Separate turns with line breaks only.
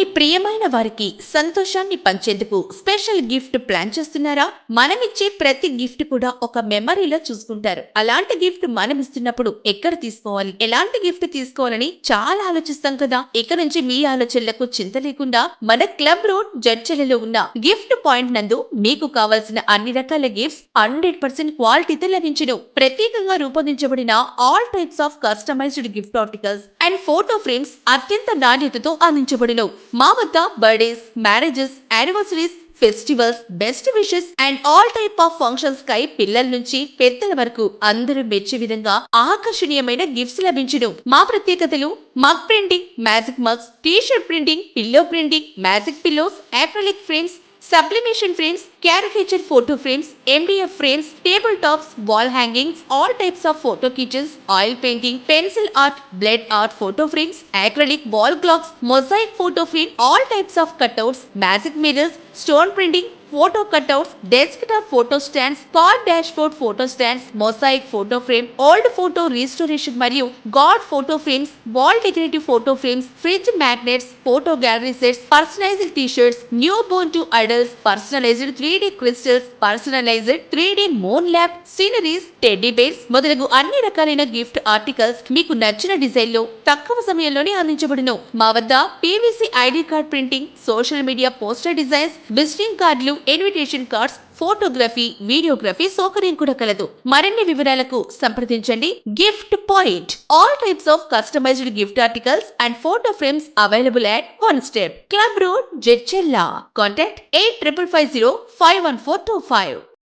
మీ ప్రియమైన వారికి సంతోషాన్ని పంచేందుకు స్పెషల్ గిఫ్ట్ ప్లాన్ చేస్తున్నారా? మనమిచ్చే ప్రతి గిఫ్ట్ కూడా ఒక మెమరీలో చూసుకుంటారు. అలాంటి గిఫ్ట్ మనం ఇస్తున్నప్పుడు ఎక్కడ తీసుకోవాలి? ఎలాంటి గిఫ్ట్ తీసుకోవాలని చాలా ఆలోచిస్తాం కదా? ఇక నుంచి మీ ఆలోచనలకు చింత లేకుండా మన క్లబ్ రోడ్ జడ్చెలలో ఉన్న గిఫ్ట్ పాయింట్ నందు మీకు కావాల్సిన అన్ని రకాల గిఫ్ట్స్ హండ్రెడ్ పర్సెంట్ క్వాలిటీతో లభించను ప్రత్యేకంగా రూపొందించబడిన all types of customised gift articles and photo frames అత్యంత నాణ్యతతో అందించబడును. మా వద్ద birthdays marriages anniversaries festivals best wishes and all type of functions కై పిల్లల నుంచి పెద్దల వరకు అందరూ మెచ్చే విధంగా ఆకర్షణీయమైన గిఫ్ట్స్ లభించును. మా ప్రత్యేకతలు mug printing magic mugs T shirt printing pillow printing magic pillows acrylic frames sublimation frames, caricature photo frames, MDF frames, tabletops, wall hangings, all types of photo kitchens, oil painting, pencil art, blade art photo frames, acrylic wall clocks, mosaic photo frame, all types of cutouts, magic mirrors, stone printing, photo cutouts desktop photo stands car dashboard photo stands mosaic photo frame old photo restoration మరియు God photo frames wall decorative photo frames fridge magnets photo gallery sets personalised T shirts newborn to adults personalised three D crystals personalised three D moon lab sceneries teddy bears మొదలగు అన్ని రకాలైన gift articles మీకు నచ్చిన డిజైన్లో తక్కువ సమయంలోనే అందించబడును. మా వద్ద PVC ID card printing social media poster designs visiting కార్డులు ఇన్విటేషన్ కార్డ్స్ ఫోటోగ్రఫీ వీడియోగ్రఫీ సౌకర్యం కూడా కలదు. మరిన్ని వివరాలకు సంప్రదించండి gift point. All types of customised gift articles and photo frames available at one step club road Jadcherla contact eight triple five zero five one four two five